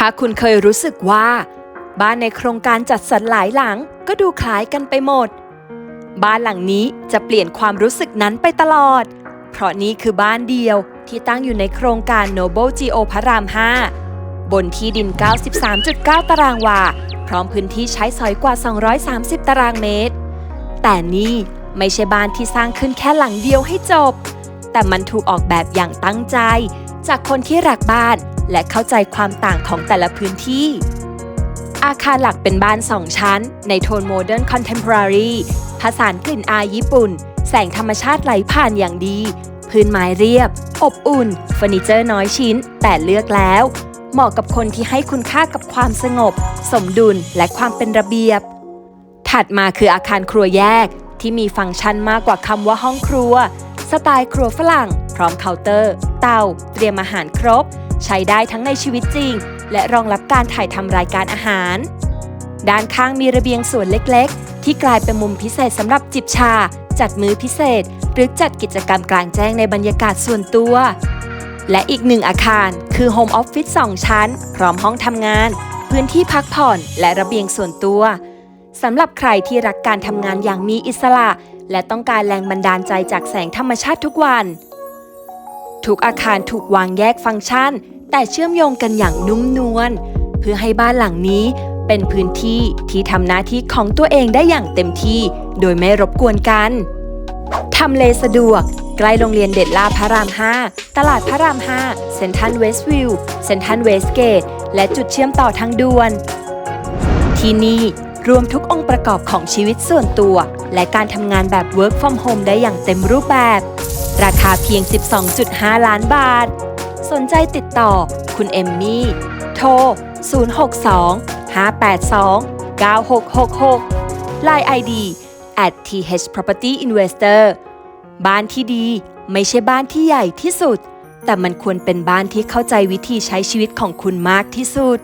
ถ้าคุณเคยรู้สึกว่า บ้านในโครงการจัดสรรหลายหลังก็ดูคล้ายกันไปหมด บ้านหลังนี้จะเปลี่ยนความรู้สึกนั้นไปตลอด เพราะนี่คือบ้านเดียวที่ตั้งอยู่ในโครงการ Noble Geo พระราม 5 บนที่ดิน 93.9 ตารางวา พร้อมพื้นที่ใช้สอยกว่า 230 ตารางเมตร แต่นี่ไม่ใช่บ้านที่สร้างขึ้นแค่หลังเดียวให้จบ แต่มันถูกออกแบบอย่างตั้งใจ จากคนที่รักบ้าน และเข้าใจความต่างของแต่ละพื้นที่ อาคารหลักเป็นบ้านสองชั้น ในโทนโมเดิร์นคอนเทม p o r a r y ผสานกลิ่นอายญี่ปุ่น แสงธรรมชาติไหลผ่านอย่างดี พื้นไม้เรียบ อบอุ่นเฟอร์นิเจอร์น้อยชิ้น แต่เลือกแล้ว เหมาะกับคนที่ให้คุณค่ากับความสงบ สมดุลและความเป็นระเบียบ ถัดมาคืออาคารครัวแยกที่มีฟังก์ชันมากกว่าคำว่าห้องครัว สไตล์ครัวฝรั่ง พร้อมเคาน์เตอร์ เตา เตรียมอาหารครบ ใช้ได้ทั้งในชีวิตจริง และรองรับการถ่ายทำรายการอาหาร ด้านข้างมีระเบียงส่วนเล็กๆ ที่กลายเป็นมุมพิเศษสำหรับจิบชา จัดมื้อพิเศษ หรือจัดกิจกรรมกลางแจ้งในบรรยากาศส่วนตัว และอีกหนึ่งอาคารคือโฮมออฟฟิศ2ชั้น พร้อมห้องทำงาน พื้นที่พักผ่อนและระเบียงส่วนตัวสำหรับใครที่รักการทำงานอย่างมีอิสระ และต้องการแรงบันดาลใจจากแสงธรรมชาติทุกวัน ทุกอาคารถูกวางแยกฟังก์ชัน แต่เชื่อมโยงกันอย่างนุ่มนวลเพื่อให้บ้านหลังนี้เป็นพื้นที่ที่ทำหน้าที่ของตัวเองได้อย่างเต็มที่ โดยไม่รบกวนกันทำเลสะดวก ใกล้โรงเรียนเด็ดลาพระราม 5 ตลาดพระราม 5 เซ็นทรัลเวสต์วิว เซ็นทรัลเวสเกต และจุดเชื่อมต่อทางด่วน ที่นี่ รวมทุกองค์ประกอบของชีวิตส่วนตัว และการทำงานแบบ Work from Home ได้อย่างเต็มรูปแบบ ราคาเพียง 12.5 ล้านบาท สนใจติดต่อ คุณเอมมี่ โทร 062 582 9666 Line ID at th property investor บ้านที่ดีไม่ใช่บ้านที่ใหญ่ที่สุด แต่มันควรเป็นบ้านที่เข้าใจวิธีใช้ชีวิตของคุณมากที่สุด